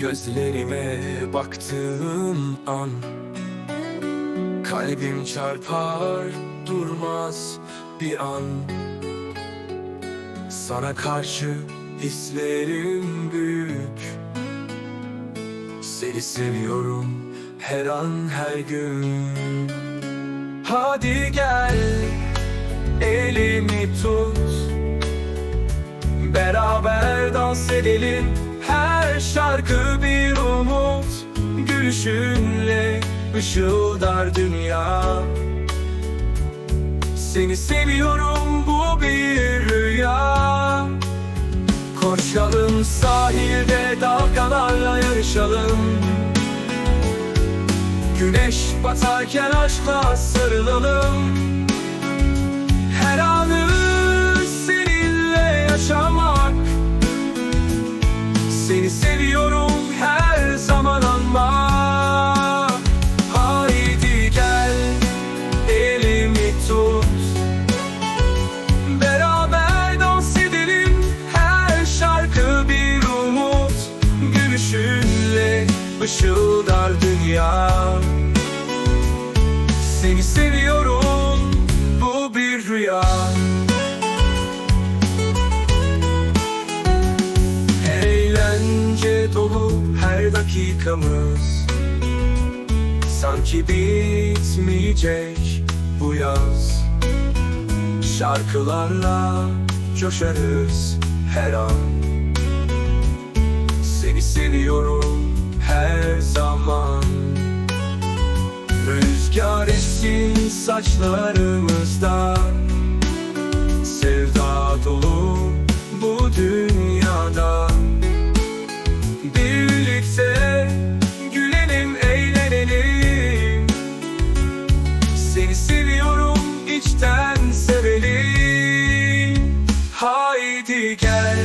Gözlerime baktığın an Kalbim çarpar durmaz bir an. Sana karşı hislerim büyük. Seni seviyorum her an her gün. Hadi gel elimi tut. Beraber dans edelim şarkı bir umut Gülüşünle ışıldar dünya. Seni seviyorum bu bir rüya. Koşalım sahilde dalgalarla yarışalım. Güneş batarken aşkla sarılalım Seni seviyorum bu bir rüya. Eğlence dolu her dakikamız. Sanki bitmeyecek bu yaz. Şarkılarla coşarız her an. Seni seviyorum her zaman Rüzgar essin saçlarımızda. Sevda dolu bu dünyada. Birlikte gülelim, eğlenelim. Seni seviyorum, içten sevelim. Haydi gel,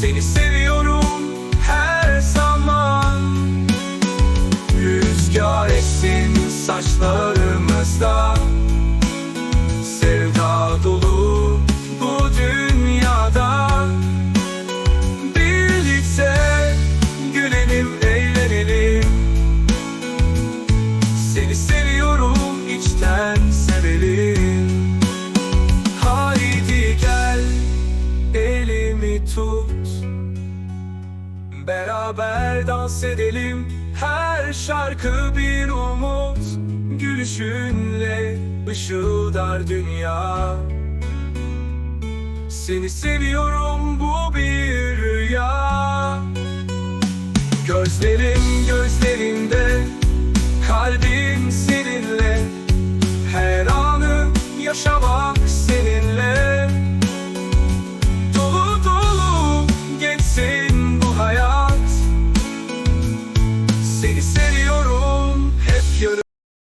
Seni seviyorum Beraber dans edelim. Her şarkı bir umut. Gülüşünle ışıldar dünya. Seni seviyorum bu bir